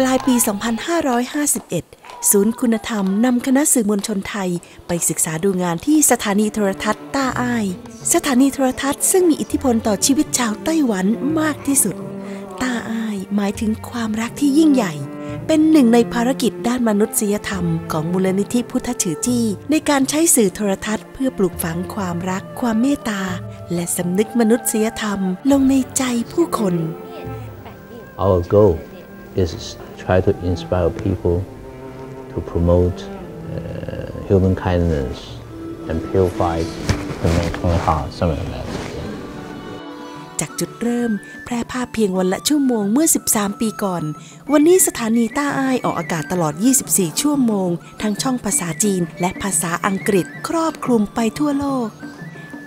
ปลายปี 2551 ศูนย์คุณธรรมนำคณะสื่อมวลชนไทย ไปศึกษาดูงานที่สถานีโทรทัศน์ต้าอ้าย สถานีโทรทัศน์ซึ่งมีอิทธิพลต่อชีวิตชาวไต้หวันมากที่สุด ต้าอ้ายหมายถึงความรักที่ยิ่งใหญ่ เป็นหนึ่งในภารกิจด้านมนุษยธรรมของมูลนิธิพุทธฉือจี้ ในการใช้สื่อโทรทัศน์เพื่อปลูกฝังความรัก ความเมตตา และสำนึกมนุษยธรรมลงในใจผู้คน Our goal is try to inspire people to promote uh, human kindness and purify the man's heart, something like that. จากจุดเริ่ม แพร่ภาพเพียงวันละชั่วโมงเมื่อ 13 ปีก่อน วันนี้สถานีต้าอ้ายออกอากาศตลอด 24 ชั่วโมง ทั้งช่องภาษาจีนและภาษาอังกฤษครอบคลุมไปทั่วโลก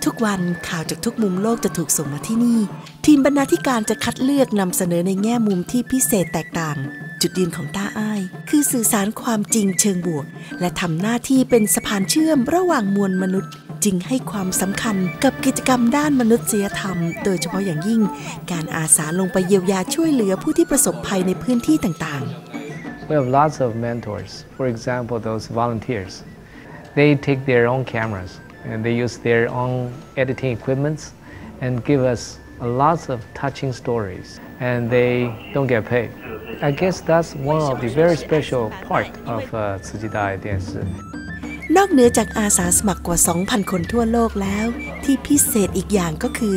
ทุกวันข่าวจากทุกมุมโลกจะถูกส่งมาที่นี่ ทีมบรรณาธิการจะคัดเลือกนำเสนอในแง่มุมที่พิเศษแตกต่าง จุดยืนของต้าอ้าย คือสื่อสารความจริงเชิงบวก และทำหน้าที่เป็นสะพานเชื่อมระหว่างมวลมนุษย์ จึงให้ความสำคัญกับกิจกรรมด้านมนุษยธรรม โดยเฉพาะอย่างยิ่ง การอาสาลงไปเยียวยาช่วยเหลือผู้ที่ประสบภัยในพื้นที่ต่างๆ We have lots of mentors. For example, those volunteers. They take their own cameras and they use their own editing equipments and give us a lots of touching stories. And they don't get paid. I guess that's one of the very special part of uh, 慈济大爱电视。 นอกเหนือจากอาสาสมัครกว่า 2,000 คนทั่วโลกแล้ว ที่พิเศษอีกอย่างก็คือ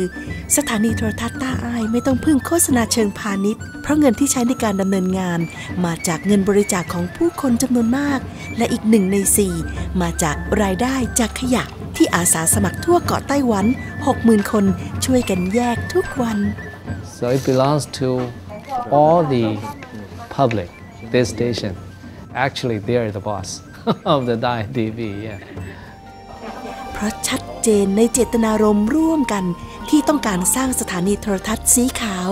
สถานีโทรทัศน์ต้าอายไม่ต้องพึ่งโฆษณาเชิงพาณิชย์ เพราะเงินที่ใช้ในการดำเนินงาน มาจากเงินบริจาคของผู้คนจำนวนมาก และอีกหนึ่งในสี่มาจากรายได้จากขยะ ที่อาสาสมัครทั่วเกาะไต้หวัน 60,000 คนช่วยกันแยกทุกวัน So it belongs to all the public, this station. Actually, they are the boss of the Dai TV. Yeah. เพราะชัดเจนในเจตนารมณ์ร่วมกันที่ต้องการสร้างสถานีโทรทัศน์สีขาว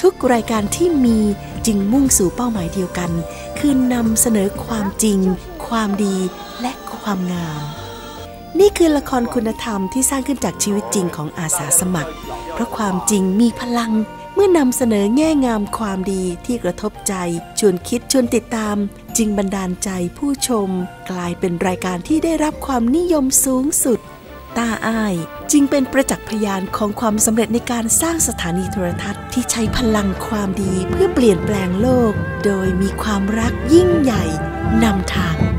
ทุกรายการที่มีจึงมุ่งสู่เป้าหมายเดียวกัน คือนำเสนอความจริง ความดีและความงาม นี่คือละครคุณธรรมที่สร้างขึ้นจากชีวิตจริงของอาสาสมัคร เพราะความจริงมีพลังเมื่อนำเสนอแง่งามความดีที่กระทบใจ ชวนคิดชวนติดตาม จึงบันดาลใจผู้ชมกลายเป็นรายการที่ได้รับความนิยมสูงสุดตาอ้ายจึงเป็นประจักษ์พยานของความสำเร็จในการสร้างสถานีโทรทัศน์ที่ใช้พลังความดีเพื่อเปลี่ยนแปลงโลก โดยมีความรักยิ่งใหญ่นำทาง